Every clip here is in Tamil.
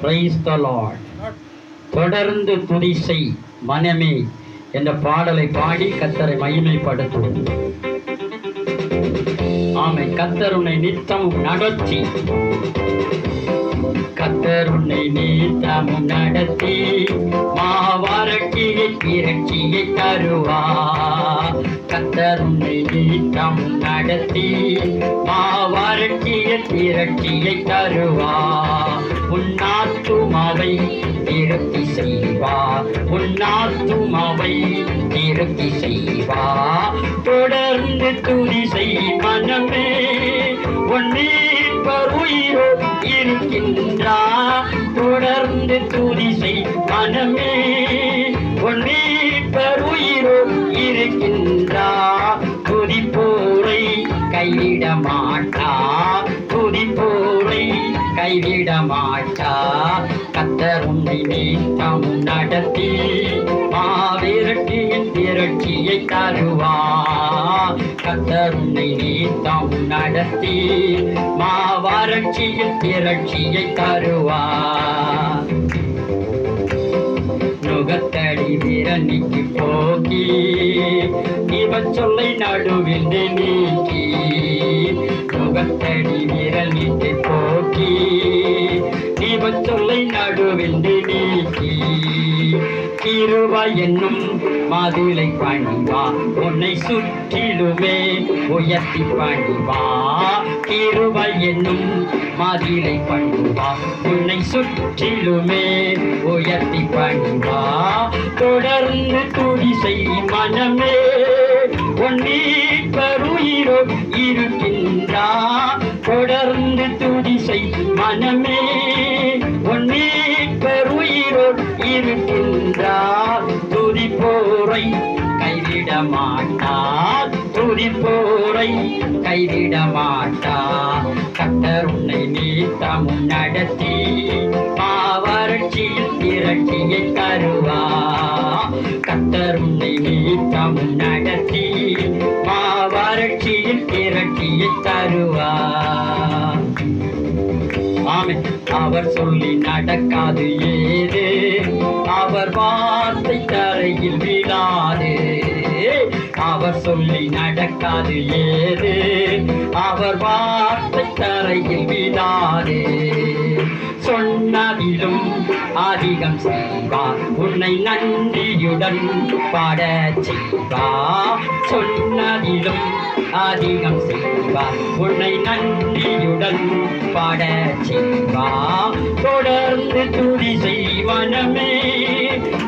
பிரைஸ் த லார்ட் தொடர்ந்து துதிசை மனமே என்ற பாடலை பாடி கத்தரை மகிமைப்படுத்துவோம். ஆமை கத்தருனை நித்தம் நித்தமும் நடத்தி. கத்தர் உன்னை நித்தமும் நடத்தி மாவரட்சியை இரட்சியை தருவா கத்தர் உன்னை நித்தமும் நடத்தி மாவரட்சியை இரட்சியை தருவா உன்னாத்துமாவை திருப்தி செய்வா உன்னாத்துமாவை திருப்தி செய்வா தொடர்ந்து துணி செய் மனமே உன்னீப்பர் உயிரோ இருக்கின்றா? தொடர்ந்து துதி செய் மனமே. உன்னீப்பர் உயிரோ இருக்கின்றா? துதிப்போரை கைவிட மாட்டா. துதிப்போரை கைவிட மாட்டா. கத்தர் உன்னை நீத்தம் நடத்தி. திரட்சியை தருவா. கத்தர் உன்னை நீத்தம் நடத்தி மாவரட்சியின் திரட்சியை தருவா. நுகத்தடி விரணிக்கு போக்கி இவன் சொல்லை நடுவில் நீக்கி நுகத்தடி விரணிக்கு போக்கி இவன் சொல்லை நடுவில் நீக்கி. கிருபா என்னும் மாதுளை பணிவா உன்னை சுற்றிலுமே உயர்த்தி பணிவா கிருபா என்னும் மாதுளை பணிவா உன்னை சுற்றிலுமே உயர்த்தி பணிவா தொடர்ந்து துடி செய் இருக்கின்றா துதி போரை கைவிட மாட்டார். துதி போரை கைவிட மாட்டார். கத்தர் உன்னை நீத்தமும் நடத்தி பாவரட்சியில் திரட்சியை தருவார் கத்தர் உன்னை நீத்தமும் நடத்தி பாவரட்சியில் திரட்சியை தருவார் அவர் சொல்லி நடக்காது ஏது? அவர் வார்த்தை தரையில் விழாது. அவர் சொல்லி நடக்காது ஏது? அவர் வார்த்தை தரையில் விழாது. சொன்னதிலும் அதிகம் செய்வா. உன்னை நன்றியுடன் பாட செய்வா. சொன்னதிலும் ஆதிகம் செய்வா. உன்னை நன்றியுடன் பாட செய்வா. தொடர்ந்து துதி செய்வனமே.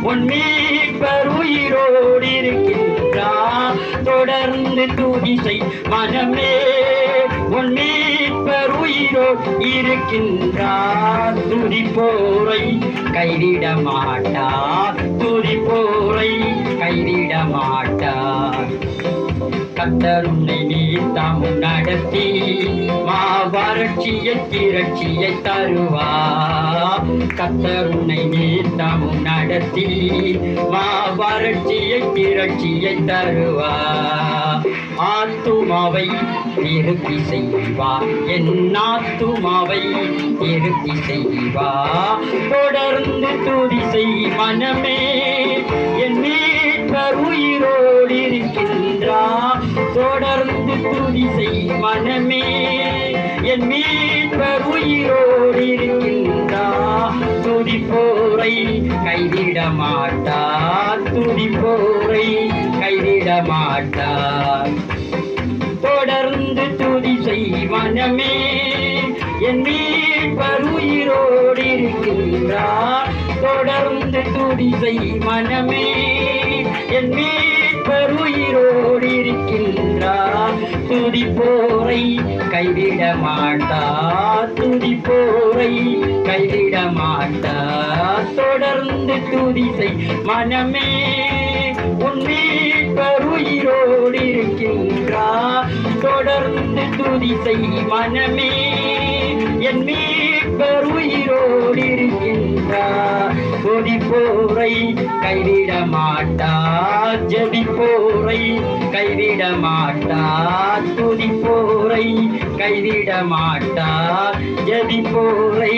உன் மீட்பர் உயிரோடு இருக்கின்றார். தொடர்ந்து துதி செய் மனமே உன் மீட்பர் உயிரோ இருக்கின்றார். துதி போரை கைவிட மாட்டார் துதி போரை கைவிட மாட்டார் கத்தர் உன்னை நீத்தாம் நடத்தி மா மாவரட்சியை திரட்சியை தருவா. கத்தர் உன்னை நீத்தாம் நடத்தி மா மாவரட்சியை திரட்சியை தருவா. ஆத்துமாவை திருப்தி செய்வா என் ஆத்துமாவை திருப்தி செய்வா. தொடர்ந்து துதி செய் மனமே என் மீட்பர் உயிரோடு இருக்கின்றா தொடர்ந்து துணி செய் மனமே என் மீட்பர் உயிரோடு இருக்கின்றா. துதி போரை கைவிட மாட்டா. துதி போரை கைவிட மாட்டா. தொடர்ந்து துதி செய் மனமே என் மீட்பர் உயிரோடு இருக்கின்றார் தொடர்ந்து துதி செய் மனமே என் மீட்பர் உயிரோடு இருக்கின்றார் துதி போரை கைவிட மாட்டார் துதி போரை கைவிட மாட்டார் தொடர்ந்து துதிசை மனமே உன் மீட்பர் இருக்கின்றார் தொடர்ந்து துதிசை மனமே என் மீ மீட்பர் உயிரோடு இருக்கின்றார் கொதிப்போரை கைவிட மாட்டார் ஜபிப்போரை கைவிட மாட்டார் துதிப்போரை கைவிட மாட்டார் ஜபிப்போரை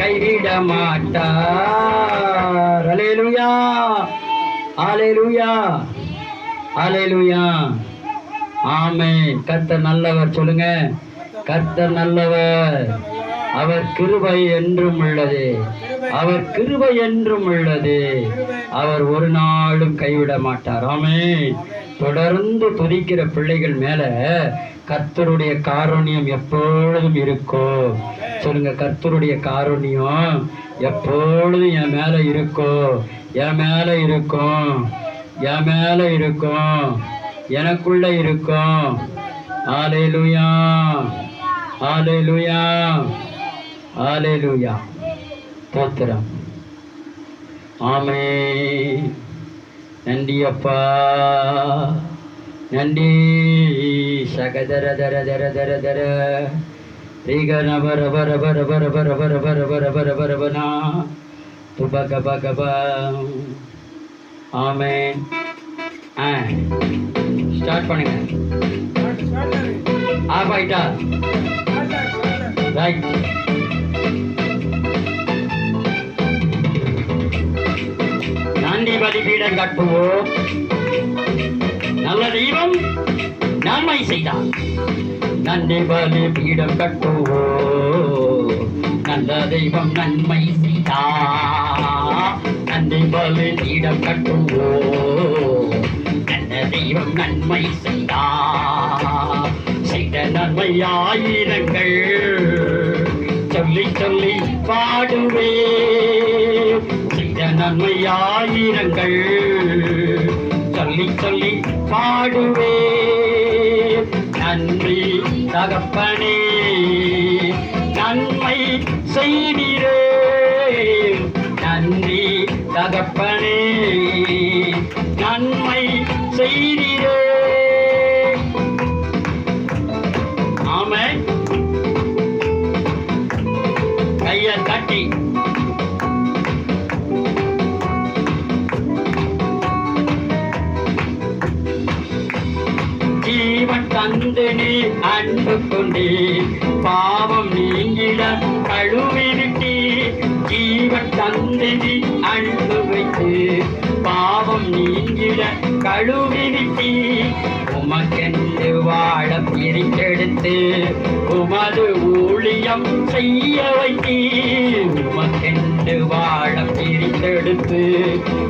கைவிட மாட்டார் அலேலுயா அலேலுயா அலேலுயா ஆமே கத்த நல்லவர் சொல்லுங்க. கத்த நல்லவர். அவர் கிருபை என்றும் உள்ளது. அவர் கிருபை என்றும் உள்ளது. அவர் ஒரு நாளும் கைவிட மாட்டார். ஆமே தொடர்ந்து துதிக்கிற பிள்ளைகள் மேல கர்த்தருடைய காருண்யம் எப்பொழுதும் இருக்கும். சொல்லுங்க கர்த்தருடைய காருண்யம் எப்பொழுதும் என் மேல இருக்கும். என் மேல இருக்கும். என் மேல இருக்கும். எனக்குள்ள இருக்கும். ஆலேலுயா ஆலேலுயா ஆலேலுயா தோத்திரம் ஆமே நன்றி அப்பா நன்றி சகதர தர தர தர தர ரீகன பர பர பர பர பர பர பர பர பர பர பனா துப கப கப ஆமே ஆ ஸ்டார்ட் பண்ணுங்க ஆஃப் ஆயிட்டா ரைட் நன்றி பலிபீடம் கட்டுவோம். நல்ல தெய்வம் நன்மை செய்தார். நன்றி பலிபீடம் கட்டுவோம். நல்ல தெய்வம் நன்மை செய்தார். நன்றி பலிபீடம் கட்டுவோம். நல்ல தெய்வம் நன்மை செய்தார். செய்த நன்மை ஆயிரங்கள் சொல்லி சொல்லி பாடுவே. செய்த நன்மை ஆயிரங்கள் சொல்லி சொல்லி பாடுவே. நன்றி தகப்பனே நன்மை செய்திரே. நன்றி தகப்பனே. ஜீவன் நீ அன்பு கொண்டே. பாவம் நீங்கிட கழுவிருட்டி. ஜீவன் தந்து அன்பு வைத்து. பாவம் நீங்கிட கழுவிருட்டி. உமக்கென்று வாழ பிரித்தெடுத்து உமது ஊழியம் செய்ய வைத்தி உமக்கென்று வாழ பிரித்தெடுத்து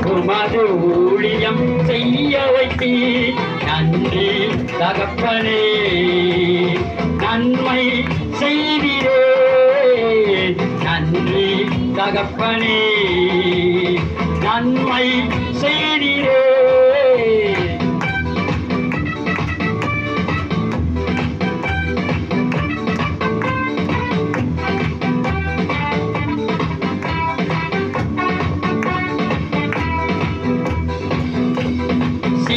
உமது ஊழியம் செய்ய வைத்தி நன்றி தகப்பனே. நன்மை செய்திரே நன்றி தகப்பனே. நன்மை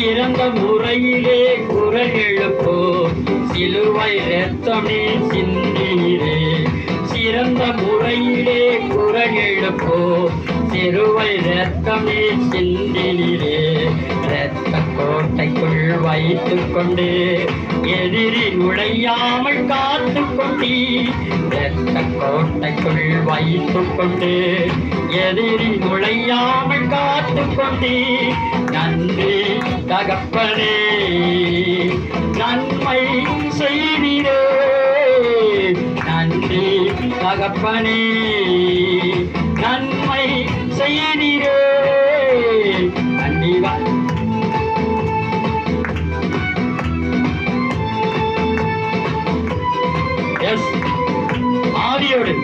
சிறந்த முறையிலே குரல் எழுப்போ சிலுவை ரத்தமே சிந்தீரே. சிறந்த முறையிலே குரல் எழுப்போ சிறுவை ரத்தமே சிந்தினீரே ரத்த கோட்டைக்குள் வைத்துக் கொண்டு எதிரி நுழையாமல் காத்து கொண்டீ. ரத்த கோட்டைக்குள் வைத்துக் கொண்டு எதிரி நுழையாமல் காத்து கொண்டீ. நன்றி. தகப்பனே நன்மை செய்திரே நன்றி தகப்பனே நன்மை செய்திரே நன்றி எஸ் ஆதியோடு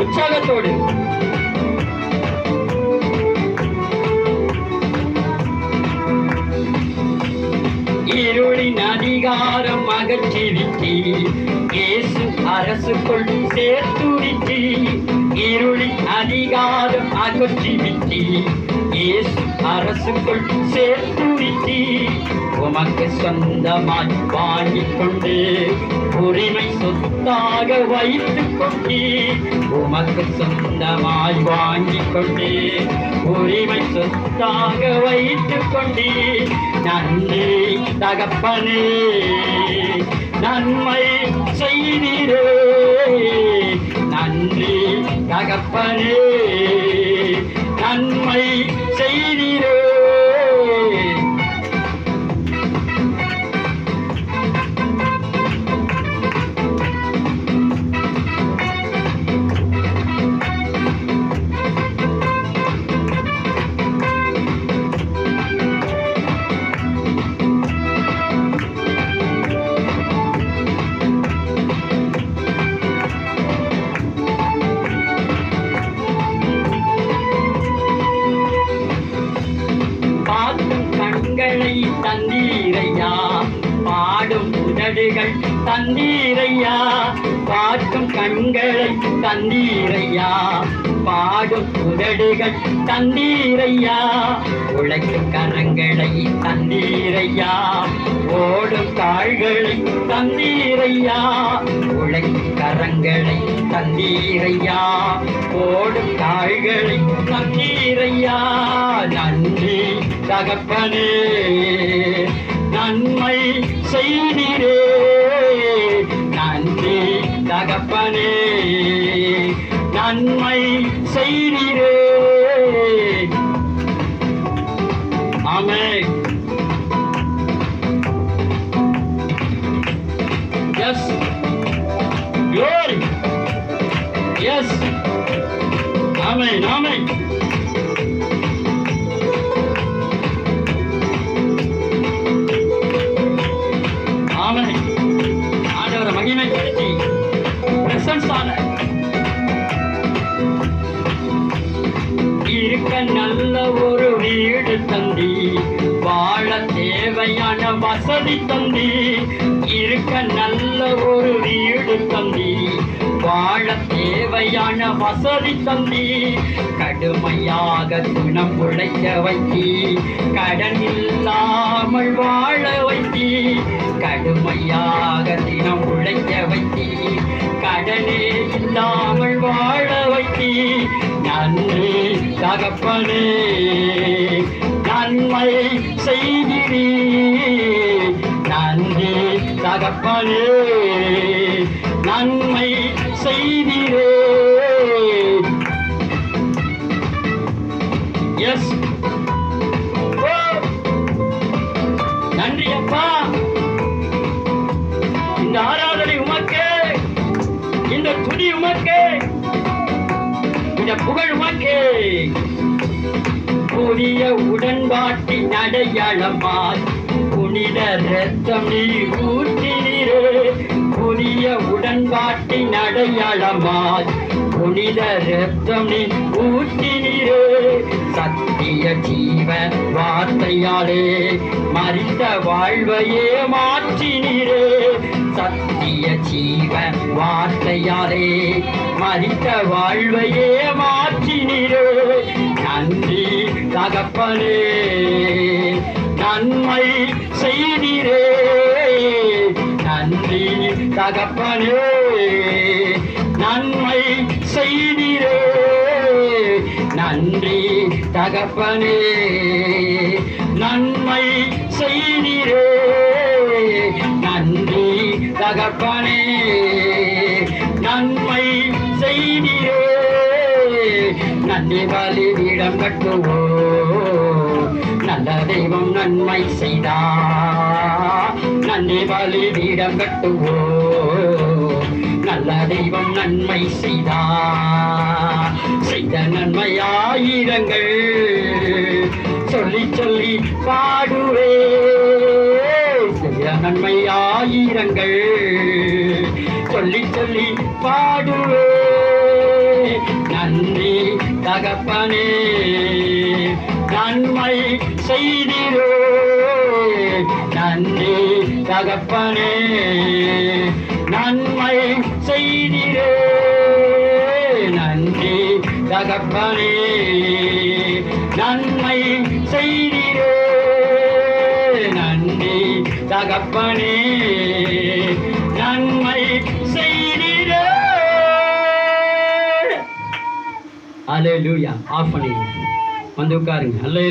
உற்சாகத்தோடு. அகச்சிரிக்கி இயேசு அரசுக்குள் சேர்த்துருக்கி இருளின் அதிகாரம் அகச்சிரிக்கி இயேசு அரசுக்குள் சேர்த்துவிட்டி உமக்கு சொந்தமாய் வாங்கிக் கொண்டு உரிமை சொத்தாக வைத்துக் கொண்டே உமக்கு சொந்தமாய் வாங்கிக் கொண்டு உரிமை சொத்தாக வைத்துக் கொண்டே நன்றி தகப்பனே. நன்மை செய்தீரே. நன்றி தகப்பனே. நன்மை பாடும் உதடுகள் தந்தீரையா? பார்க்கும் கண்களை தந்தீரையா? பாடும் உதடுகள் தந்தீரையா? உழைக்கும் கரங்களை தந்தீரையா? ஓடும் கால்களை தந்தீரையா? உழைக்கும் கரங்களை தந்தீரையா? ஓடும் கால்களை தந்தீரையா? நன்றி தகப்பனே. நன்மை செய்தி அப்பனே நன்மை கடுமையாக உழைக்க வைத்தி கடன் இல்லாமல் வாழ வைத்தி கடுமையாக தினம் உழைக்க வைத்தி கடனே இல்லாமல் வாழ வைத்தி நன்றி தகப்பனே நன்மை செய்கிறீ நன்றி தகப்பனே நன்மை செய்கிறே புதிய உடன்பாட்டின் அடையாளமாய் புனித ரத்தம் நீ ஊற்றினீரே. புதிய உடன்பாட்டின் அடையாளமாய் புனித ரத்தம் நீ ஊற்றினீரே. சத்திய ஜீவ வார்த்தையாலே மறித்த வாழ்வையே மாற்றினீரே. சத்திய ஜீவ வார்த்தையாலே மறித்த வாழ்வையே மாற்றினீரே. நன்றி தகப்பனே நன்மை செய்தீரே. நன்றி தகப்பனே நன்மை செய்தீரே. நன்றி தகப்பனே நன்மை செய்தீரே. நன்றி தகப்பனே நன்மை செய்தீரே. நன்றி பலிபீடம் கட்டுவோ நல்ல தெய்வம் நன்மை செய்தா. நன்றி பலிபீடம் கட்டுவோ நல்ல தெய்வம் நன்மை செய்தா. செய்த நன்மையாயிரங்கள் சொல்லி சொல்லி பாடுவே. செய்த நன்மையாயிரங்கள் சொல்லி சொல்லி பாடுவே. தகப்பனே நன்மை செய்திரோ. நன்றி தகப்பனே நன்மை செய்திரோ. நன்றி தகப்பனே நன்மை செய்திரோ. நன்றி தகப்பனே. அலே லூயா ஆஃப் பண்ணிடுங்க. வந்து உட்காருங்க. அல்லே